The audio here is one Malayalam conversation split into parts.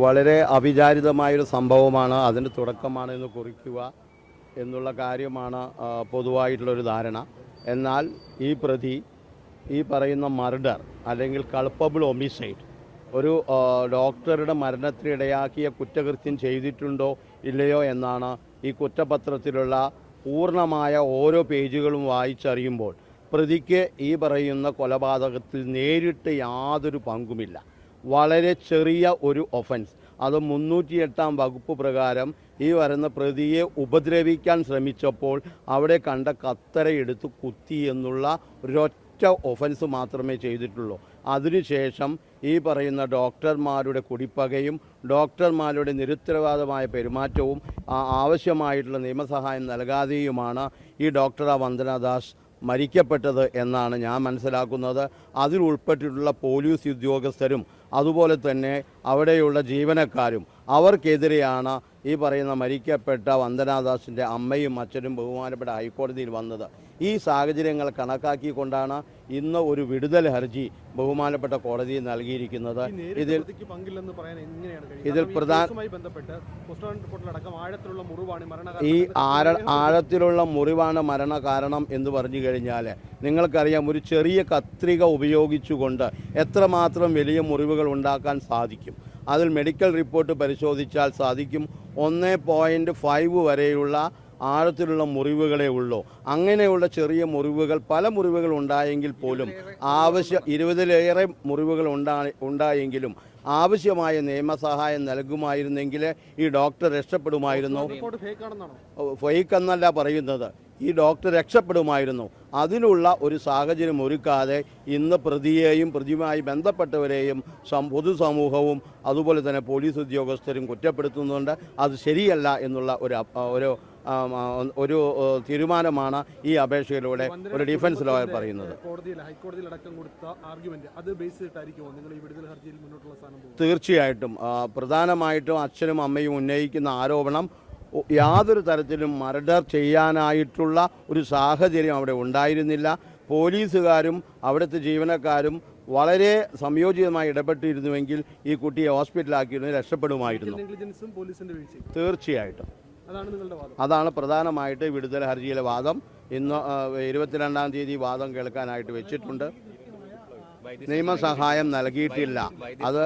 വളരെ അവിചാരിതമായൊരു സംഭവമാണ് അതിന്റെ തുടക്കമാണ് എന്ന് കുറിക്കുക എന്നുള്ള കാര്യമാണ് പൊതുവായിട്ടുള്ളൊരു ധാരണ. എന്നാൽ ഈ പ്രതി ഈ പറയുന്ന മർഡർ അല്ലെങ്കിൽ കൾപ്പബിൾ ഒമിസൈഡ് ഒരു ഡോക്ടറുടെ മരണത്തിനിടയാക്കിയ കുറ്റകൃത്യം ചെയ്തിട്ടുണ്ടോ ഇല്ലയോ എന്നാണ് ഈ കുറ്റപത്രത്തിലുള്ള പൂർണമായ ഓരോ പേജുകളും വായിച്ചറിയുമ്പോൾ പ്രതിക്ക് ഈ പറയുന്ന കൊലപാതകത്തിൽ നേരിട്ട് യാതൊരു പങ്കുമില്ല. വളരെ ചെറിയ ഒരു ഒഫൻസ് അത് മുന്നൂറ്റി എട്ടാം വകുപ്പ് പ്രകാരം ഈ വരുന്ന പ്രതിയെ ഉപദ്രവിക്കാൻ ശ്രമിച്ചപ്പോൾ അവിടെ കണ്ട കത്തരയെടുത്ത് കുത്തി എന്നുള്ള ഒരൊറ്റ ഒഫൻസ് മാത്രമേ ചെയ്തിട്ടുള്ളൂ. അതിനുശേഷം ഈ പറയുന്ന ഡോക്ടർമാരുടെ കുടിപ്പകയും ഡോക്ടർമാരുടെ നിരുത്തരവാദമായ പെരുമാറ്റവും ആവശ്യമായിട്ടുള്ള നിയമസഹായം നൽകാതെയുമാണ് ഈ ഡോക്ടർ വന്ദനദാസ് മരിക്കപ്പെട്ടത് എന്നാണ് ഞാൻ മനസ്സിലാക്കുന്നത്. അതിൽ ഉൾപ്പെട്ടിട്ടുള്ള പോലീസ് ഉദ്യോഗസ്ഥരും അതുപോലെ തന്നെ അവിടെയുള്ള ജീവനക്കാരും അവർക്കെതിരെയാണ് ഈ പറയുന്ന മരിക്കപ്പെട്ട വന്ദനാദാസിന്റെ അമ്മയും അച്ഛനും ബഹുമാനപ്പെട്ട ഹൈക്കോടതിയിൽ വന്നത്. ഈ സാഹചര്യങ്ങൾ കണക്കാക്കിക്കൊണ്ടാണ് ഇന്ന് ഒരു വിടുതൽ ഹർജി ബഹുമാനപ്പെട്ട കോടതിയിൽ നൽകിയിരിക്കുന്നത്. ഇതിൽ ഇതിൽ പ്രധാന- ഈ ആര ആഴത്തിലുള്ള മുറിവാണ് മരണ കാരണം എന്ന് പറഞ്ഞു കഴിഞ്ഞാൽ നിങ്ങൾക്കറിയാം ഒരു ചെറിയ കത്രിക ഉപയോഗിച്ചുകൊണ്ട് എത്രമാത്രം വലിയ മുറിവുകൾ ഉണ്ടാക്കാൻ സാധിക്കും. അതിൽ മെഡിക്കൽ റിപ്പോർട്ട് പരിശോധിച്ചാൽ സാധിക്കും. ഒന്ന് പോയിന്റ് ഫൈവ് വരെയുള്ള ആഴത്തിലുള്ള മുറിവുകളേ ഉള്ളൂ. അങ്ങനെയുള്ള ചെറിയ മുറിവുകൾ പല മുറിവുകൾ ഉണ്ടായെങ്കിൽ പോലും ആവശ്യ ഇരുപതിലേറെ മുറിവുകൾ ഉണ്ടാ ഉണ്ടായെങ്കിലും ആവശ്യമായ നിയമസഹായം നൽകുമായിരുന്നെങ്കിൽ ഈ ഡോക്ടർ രക്ഷപ്പെടുമായിരുന്നു. ഫേക്ക് എന്നല്ല പറയുന്നത്. ഈ ഡോക്ടർ രക്ഷപ്പെടുമായിരുന്നു. അതിനുള്ള ഒരു സാഹചര്യം ഒരുക്കാതെ ഇന്ന് പ്രതിയെയും പ്രതിയുമായി ബന്ധപ്പെട്ടവരെയും പൊതുസമൂഹവും അതുപോലെ തന്നെ പോലീസ് ഉദ്യോഗസ്ഥരും കുറ്റപ്പെടുത്തുന്നുണ്ട്. അത് ശരിയല്ല എന്നുള്ള ഒരു ഒരു ഒരു തീരുമാനമാണ് ഈ അപേക്ഷയിലൂടെ ഒരു ഡിഫൻസ് ലോയർ പറയുന്നത്. തീർച്ചയായിട്ടും പ്രധാനമായിട്ടും അച്ഛനും അമ്മയും ഉന്നയിക്കുന്ന ആരോപണം യാതൊരു തരത്തിലും മർഡർ ചെയ്യാനായിട്ടുള്ള ഒരു സാഹചര്യം അവിടെ ഉണ്ടായിരുന്നില്ല. പോലീസുകാരും അവിടുത്തെ ജീവനക്കാരും വളരെ സംയോജിതമായി ഇടപെട്ടിരുന്നുവെങ്കിൽ ഈ കുട്ടിയെ ഹോസ്പിറ്റലാക്കിയിരുന്നു രക്ഷപ്പെടുമായിരുന്നു. തീർച്ചയായിട്ടും. അതാണ് പ്രധാനമായിട്ട് വിടുതൽ ഹർജിയിലെ വാദം. ഇന്ന് ഇരുപത്തിരണ്ടാം തീയതി വാദം കേൾക്കാനായിട്ട് വെച്ചിട്ടുണ്ട്. നിയമസഹായം നൽകിയിട്ടില്ല. അത്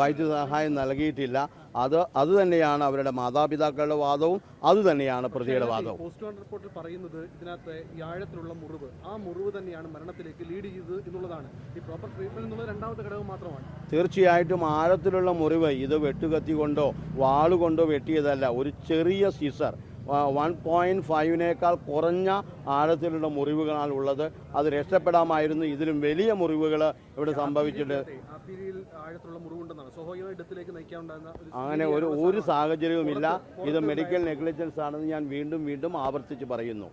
വൈദ്യുത സഹായം നൽകിയിട്ടില്ല. അത് അത് തന്നെയാണ് അവരുടെ മാതാപിതാക്കളുടെ വാദവും അത് തന്നെയാണ് പ്രതിയുടെ വാദവും. പോസ്റ്റ്മോർട്ടം റിപ്പോർട്ടിൽ പറയുന്നത് ഇതിനകത്ത് ആഴത്തിലുള്ള മുറിവ് ആ മുറിവ് തന്നെയാണ് മരണത്തിലേക്ക് ലീഡ് ചെയ്തത് എന്നുള്ളതാണ്. ഈ പ്രോപ്പർ ട്രീറ്റ്മെന്റ് എന്നുള്ള രണ്ടാമത്തെ ഘടകം മാത്രമാണ്. തീർച്ചയായിട്ടും ആഴത്തിലുള്ള മുറിവ് ഇത് വെട്ടുകത്തി കൊണ്ടോ വാളുകൊണ്ടോ വെട്ടിയതല്ല. ഒരു ചെറിയ സിസർ വൺ പോയിന്റ് ഫൈവിനേക്കാൾ കുറഞ്ഞ ആഴത്തിലുള്ള മുറിവുകളാണ് ഉള്ളത്. അത് രക്ഷപ്പെടാമായിരുന്നു. ഇതിലും വലിയ മുറിവുകൾ ഇവിടെ സംഭവിച്ചിട്ടുണ്ട്. അങ്ങനെ ഒരു ഒരു സാഹചര്യവുമില്ല. ഇത് മെഡിക്കൽ നെഗ്ലിജൻസ് ആണെന്ന് ഞാൻ വീണ്ടും വീണ്ടും ആവർത്തിച്ച് പറയുന്നു.